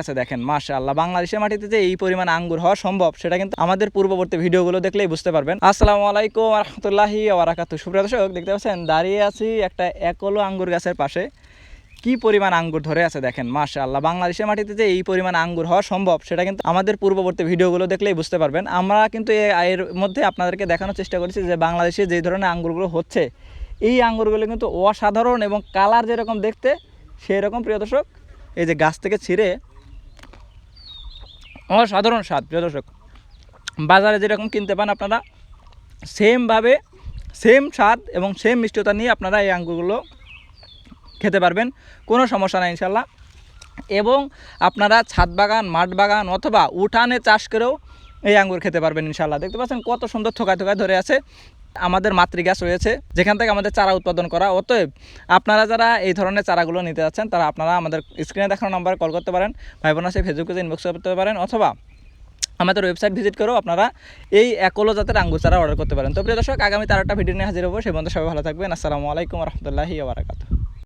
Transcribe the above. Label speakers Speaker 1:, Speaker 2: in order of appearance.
Speaker 1: আচ্ছা দেখেন, মাশাআল্লাহ, বাংলাদেশের মাটিতে যে এই পরিমাণ আঙ্গুর হওয়া সম্ভব, সেটা কিন্তু আমাদের পূর্ববর্তী ভিডিওগুলো দেখলেই বুঝতে পারবেন। আসসালামু আলাইকুম রহমতুল্লাহি ওয়ারাকাতু সুপ্রিয় দর্শক, দেখতে পাচ্ছেন, দাঁড়িয়ে আছি একটা একলো আঙ্গুর গাছের পাশে। কি পরিমাণ আঙ্গুর ধরে আছে দেখেন, মাশাআল্লাহ, বাংলাদেশের মাটিতে যে এই পরিমাণ আঙ্গুর হওয়া সম্ভব, সেটা কিন্তু আমাদের পূর্ববর্তী ভিডিওগুলো দেখলেই বুঝতে পারবেন। আমরা কিন্তু এর মধ্যে আপনাদেরকে দেখানোর চেষ্টা করেছি যে বাংলাদেশে যে ধরনের আঙ্গুরগুলো হচ্ছে, এই আঙ্গুরগুলো কিন্তু অসাধারণ এবং কালার যেরকম দেখতে সেই রকম প্রিয় দর্শক, এই যে গাছ থেকে ছিঁড়ে অসাধারণ স্বাদ, প্রিয় দর্শক। বাজারে যেরকম কিনতে পান আপনারা, সেমভাবে, সেম স্বাদ এবং সেম মিষ্টতা নিয়ে আপনারা এই আঙ্গুরগুলো খেতে পারবেন। কোনো সমস্যা নাই ইনশাল্লাহ এবং আপনারা ছাদ বাগান, মাঠ বাগান অথবা উঠানে চাষ করেও এই আঙ্গুর খেতে পারবেন ইনশাল্লাহ দেখতে পাচ্ছেন কত সুন্দর থোকায় থোকায় ধরে আছে। আমাদের মাতৃগাছ রয়েছে, যেখান থেকে আমাদের চারা উৎপাদন করা। অতএব আপনারা যারা এই ধরনের চারাগুলো নিতে যাচ্ছেন, তারা আপনারা আমাদের স্ক্রিনে দেখানো নাম্বারে কল করতে পারেন, ভাই বোন সেই ফেসবুকে ইনবক্স করতে পারেন, অথবা আমাদের ওয়েবসাইট ভিজিট করেও আপনারা এই একলো জাতের আঙ্গুর চারা অর্ডার করতে পারেন। তো প্রিয় দর্শক আগামী তার একটা ভিডিও নিয়ে হাজির হব। সেই বন্ধু সবাই ভালো থাকবেন। আসসালামু আলাইকুম রহমতুল্লাহি ওবরাকাতু